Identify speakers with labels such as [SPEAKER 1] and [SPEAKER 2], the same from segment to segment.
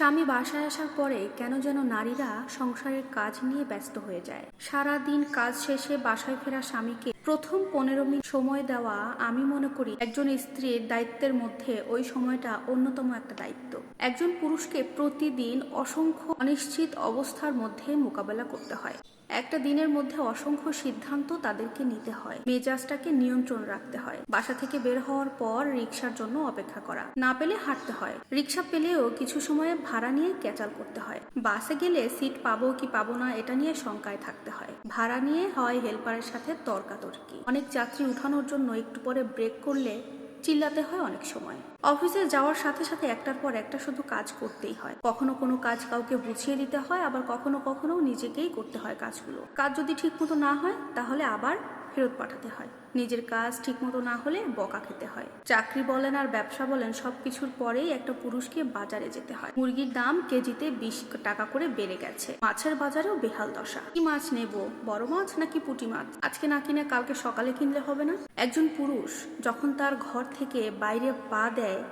[SPEAKER 1] স্বামী বাসায় আসার পরে কেন যেন নারীরা সংসারের কাজ নিয়ে ব্যস্ত হয়ে যায়। সারা দিন কাজ শেষে বাসায় ফেরা স্বামীকে প্রথম পনেরো মিনিট সময় দেওয়া আমি মনে করি একজন স্ত্রীর দায়িত্বের মধ্যে ওই সময়টা অন্যতম একটা দায়িত্ব। একজন পুরুষকে প্রতিদিন অসংখ্য অনিশ্চিত অবস্থার মধ্যে মোকাবেলা করতে হয়। একটা দিনের মধ্যে অসংখ্য সিদ্ধান্ত তাদেরকে নিতে হয়। মেজাজটাকে নিয়ন্ত্রণ রাখতে হয়। বাসা থেকে বের হওয়ার পর রিক্সার জন্য অপেক্ষা করা। না পেলে হাঁটতে হয়। রিক্সা পেলেও কিছু সময় ভাড়া নিয়ে ক্যাচাল করতে হয়। বাসে গেলে সিট পাবো কি পাবো না এটা নিয়ে শঙ্কায় থাকতে হয়। ভাড়া নিয়ে হয় হেল্পারের সাথে তর্কাতর্কি। অনেক যাত্রী উঠানোর জন্য একটু পরে ব্রেক করলে চিল্লাতে হয় অনেক সময়। অফিসে যাওয়ার সাথে সাথে একটার পর একটা শুধু কাজ করতেই হয়। কখনো কোনো কাজ কাউকে বুঝিয়ে দিতে হয়, আবার কখনো কখনো নিজেকেই করতে হয় কাজগুলো। কাজ যদি ঠিক মতো না হয়, তাহলে আবার ফেরত পাঠাতে হয়। নিজের কাজ ঠিকমতো না হলে বকা খেতে হয়। চাকরি বলেন আর ব্যবসা বলেন সব কিছুর পরেই একটা পুরুষকে বাজারে যেতে হয়। মুরগির দাম কেজিতে বিশ টাকা করে বেড়ে গেছে। মাছের বাজারেও বেহাল দশা। কি মাছ নেব, বড় মাছ নাকি পুঁটি মাছ? আজকে না কিনে কালকে সকালে কিনলে হবে না? একজন পুরুষ যখন তার ঘর থেকে বাইরে পা দেয়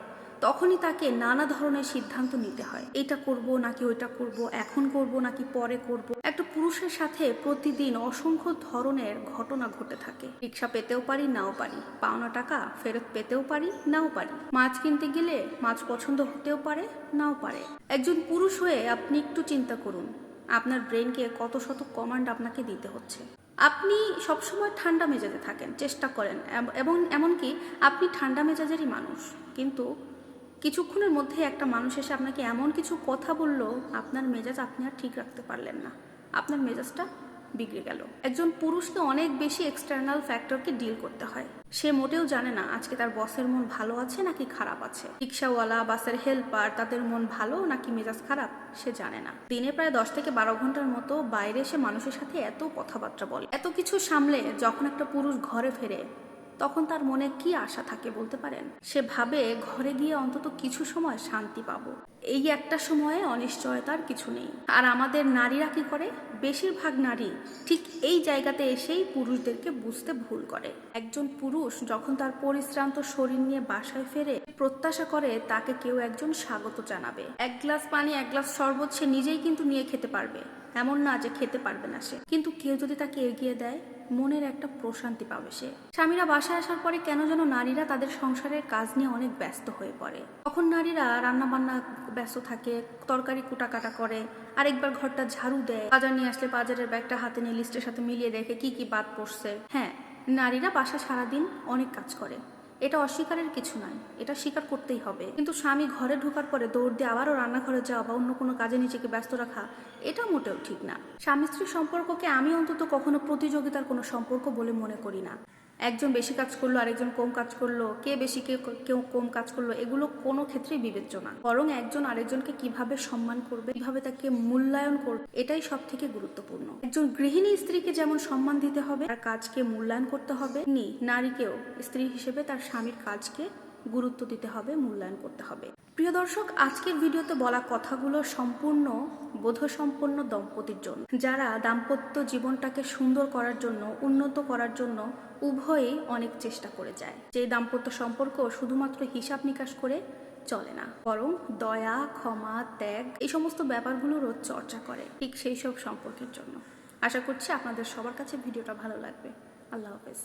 [SPEAKER 1] তখনই তাকে নানা ধরনের সিদ্ধান্ত নিতে হয়। এটা করব নাকি ওইটা করব, এখন করব নাকি পরে করব। একটা পুরুষের সাথে প্রতিদিন অসংখ্য ধরনের ঘটনা ঘটে থাকে। রিক্সা পেতেও পারি, নাও পারি। পাওনা টাকা ফেরত পেতেও পারি, নাও পারি। মাছ কিনতে গেলে মাছ পছন্দ হতেও পারে, নাও পারে। একজন পুরুষ হয়ে আপনি একটু চিন্তা করুন। আপনার ব্রেনকে কত শত কমান্ড আপনাকে দিতে হচ্ছে। আপনি সবসময় ঠান্ডা মেজাজে থাকেন, চেষ্টা করেন এবং এমনকি আপনি ঠান্ডা মেজাজেরই মানুষ। কিন্তু কিছুক্ষণের মধ্যে একটা মানুষ এসে আপনাকে এমন কিছু কথা বলল, আপনার মেজাজ আপনি আর ঠিক রাখতে পারলেন না। আপনার মেজাজটা বিগড়ে গেল। একজন পুরুষকে অনেক বেশি এক্সটার্নাল ফ্যাক্টরকে ডিল করতে হয়। সে মোটেও জানে না, আজকে তার বসের মন ভালো আছে নাকি খারাপ আছে? রিক্সাওয়ালা বাসের হেল্পার তাদের মন ভালো নাকি মেজাজ খারাপ? সে জানে না। দিনে প্রায় দশ থেকে বারো ঘণ্টার মতো বাইরে এসে মানুষের সাথে এত কথাবার্তা বলে। এত কিছু সামলে যখন একটা পুরুষ ঘরে ফেরে তখন তার মনে কি আশা থাকে বলতে পারেন? সে ভাবে ঘরে গিয়ে অন্তত কিছু সময় শান্তি পাবো। এই একটা সময়ে অনিশ্চয়তার কিছু নেই। আর আমাদের নারীরা কি করে? বেশিরভাগ নারী ঠিক এই জায়গাতে এসেই পুরুষদেরকে বুঝতে ভুল করে। একজন পুরুষ যখন তার পরিশ্রান্ত শরীর নিয়ে বাসায় ফেরে প্রত্যাশা করে, তাকে কেউ একজন স্বাগত জানাবে। এক গ্লাস পানি, এক গ্লাস শরবত সে নিজেই কিন্তু নিয়ে খেতে পারবে। এমন না যে খেতে পারবে না সে। কিন্তু কেউ যদি তাকে এগিয়ে দেয় মনের একটা প্রশান্তি পাবে সে। স্বামীরা বাসায় আসার পরে কেন যেন নারীরা তাদের সংসারের কাজ নিয়ে অনেক ব্যস্ত হয়ে পড়ে। তখন নারীরা রান্না বান্না ব্যস্ত থাকে, তরকারি কুটাকাটা করে, আরেকবার ঘরটা ঝাড়ু দেয়, বাজার নিয়ে আসলে বাজারের ব্যাগটা হাতে নিয়ে লিস্টের সাথে মিলিয়ে দেখে কি কি বাদ পড়ছে। হ্যাঁ নারীরা বাসা সারাদিন অনেক কাজ করে। এটা অস্বীকারের কিছু নয়, এটা স্বীকার করতেই হবে। কিন্তু স্বামী ঘরে ঢোকার পরে দৌড় দিয়ে আবারও রান্নাঘরে যাওয়া বা অন্য কোনো কাজে নিজেকে ব্যস্ত রাখা, এটা মোটেও ঠিক না। স্বামী স্ত্রীর সম্পর্ককে আমি অন্তত কখনো প্রতিযোগিতার কোনো সম্পর্ক বলে মনে করি না। একজন বেশি কাজ করল, আরেকজন কম কাজ করল, কে বেশি, কে কেউ কম কাজ করল, এগুলো কোনো ক্ষেত্রেই বিবেচ্য না বরং একজন আরেকজনকে কীভাবে সম্মান করবে, কীভাবে তাকে মূল্যায়ন করবে, এটাই সব থেকে গুরুত্বপূর্ণ। একজন গৃহিণী স্ত্রীকে যেমন সম্মান দিতে হবে, তার কাজকে মূল্যায়ন করতে হবে নি নারীকেও স্ত্রী হিসেবে তার স্বামীর কাজকে গুরুত্ব দিতে হবে, মূল্যায়ন করতে হবে। প্রিয় দর্শক, আজকের ভিডিওতে বলা কথাগুলো সম্পূর্ণ, বোধসম্পন্ন দম্পতির জন্য। যারা দাম্পত্য জীবনটাকে সুন্দর করার জন্য, উন্নত করার জন্য উভয়েই অনেক চেষ্টা করে যায়। যে দাম্পত্য সম্পর্ক শুধুমাত্র হিসাব নিকাশ করে চলে না, বরং দয়া, ক্ষমা, ত্যাগ এই সমস্ত ব্যাপারগুলোরও চর্চা করে ঠিক সেই সব সম্পর্কের জন্য। আশা করছি আপনাদের সবার কাছে ভিডিওটা ভালো লাগবে। আল্লাহ হাফেজ।